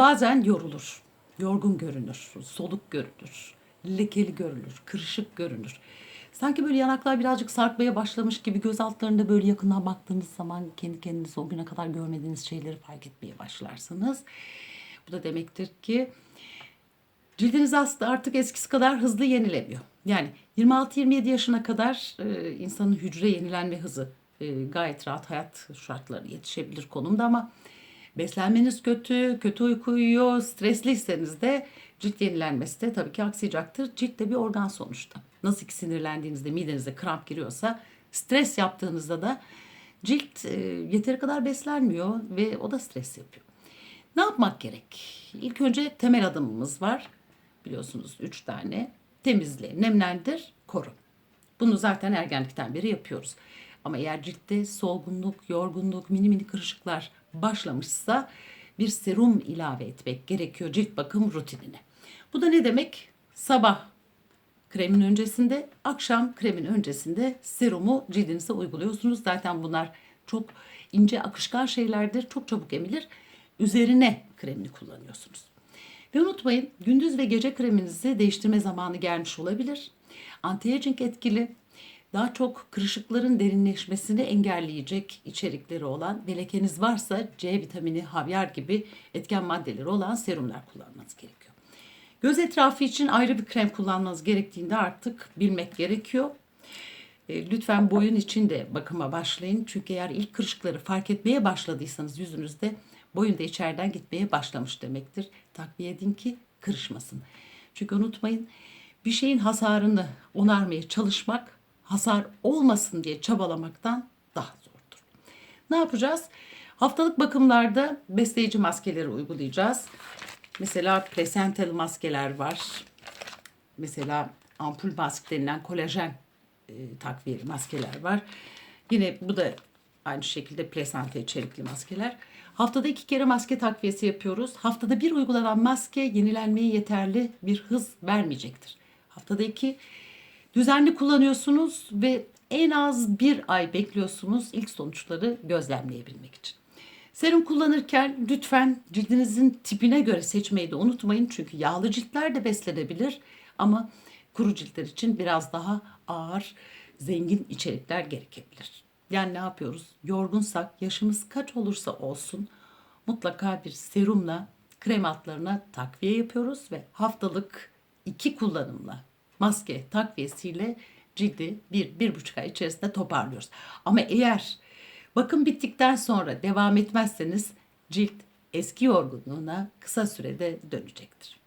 bazen yorulur. Yorgun görünür, soluk görünür, lekeli görünür, kırışık görünür. Sanki böyle yanaklar birazcık sarkmaya başlamış gibi göz altlarında böyle yakından baktığınız zaman kendi kendinize o güne kadar görmediğiniz şeyleri fark etmeye başlarsınız. Bu da demektir ki Cildiniz aslında artık eskisi kadar hızlı yenilemiyor. Yani 26-27 yaşına kadar e, insanın hücre yenilenme hızı e, gayet rahat hayat şartları yetişebilir konumda ama beslenmeniz kötü, kötü uyku uyuyor, stresliyseniz de cilt yenilenmesi de tabii ki aksayacaktır. Cilt de bir organ sonuçta. Nasıl ki sinirlendiğinizde midenize kramp giriyorsa stres yaptığınızda da cilt e, yeteri kadar beslenmiyor ve o da stres yapıyor. Ne yapmak gerek? İlk önce temel adımımız var. Biliyorsunuz üç tane. Temizle, nemlendir, koru. Bunu zaten ergenlikten beri yapıyoruz. Ama eğer ciltte solgunluk, yorgunluk, mini mini kırışıklar başlamışsa bir serum ilave etmek gerekiyor cilt bakım rutinine. Bu da ne demek? Sabah kremin öncesinde, akşam kremin öncesinde serumu cildinize uyguluyorsunuz. Zaten bunlar çok ince akışkan şeylerdir. Çok çabuk emilir. Üzerine kremini kullanıyorsunuz. Ve unutmayın gündüz ve gece kreminizi değiştirme zamanı gelmiş olabilir. Anti-aging etkili, daha çok kırışıkların derinleşmesini engelleyecek içerikleri olan ve lekeniz varsa C vitamini, havyar gibi etken maddeleri olan serumlar kullanmanız gerekiyor. Göz etrafı için ayrı bir krem kullanmanız gerektiğinde artık bilmek gerekiyor. E, Lütfen boyun için de bakıma başlayın. Çünkü eğer ilk kırışıkları fark etmeye başladıysanız yüzünüzde boyun da içeriden gitmeye başlamış demektir. Takviye edin ki kırışmasın. Çünkü unutmayın bir şeyin hasarını onarmaya çalışmak hasar olmasın diye çabalamaktan daha zordur. Ne yapacağız? Haftalık bakımlarda besleyici maskeleri uygulayacağız. Mesela placental maskeler var. Mesela ampul mask denilen kolajen e, takviyeli maskeler var. Yine bu da aynı şekilde plasenta içerikli maskeler. Haftada iki kere maske takviyesi yapıyoruz. Haftada bir uygulanan maske yenilenmeye yeterli bir hız vermeyecektir. Haftada iki düzenli kullanıyorsunuz ve en az bir ay bekliyorsunuz ilk sonuçları gözlemleyebilmek için. Serum kullanırken lütfen cildinizin tipine göre seçmeyi de unutmayın. Çünkü yağlı ciltler de beslenebilir ama kuru ciltler için biraz daha ağır, zengin içerikler gerekebilir. Yani ne yapıyoruz? Yorgunsak, yaşımız kaç olursa olsun mutlaka bir serumla krem altlarına takviye yapıyoruz ve haftalık iki kullanımla maske takviyesiyle cildi bir, bir buçuk ay içerisinde toparlıyoruz. Ama eğer bakım bittikten sonra devam etmezseniz cilt eski yorgunluğuna kısa sürede dönecektir.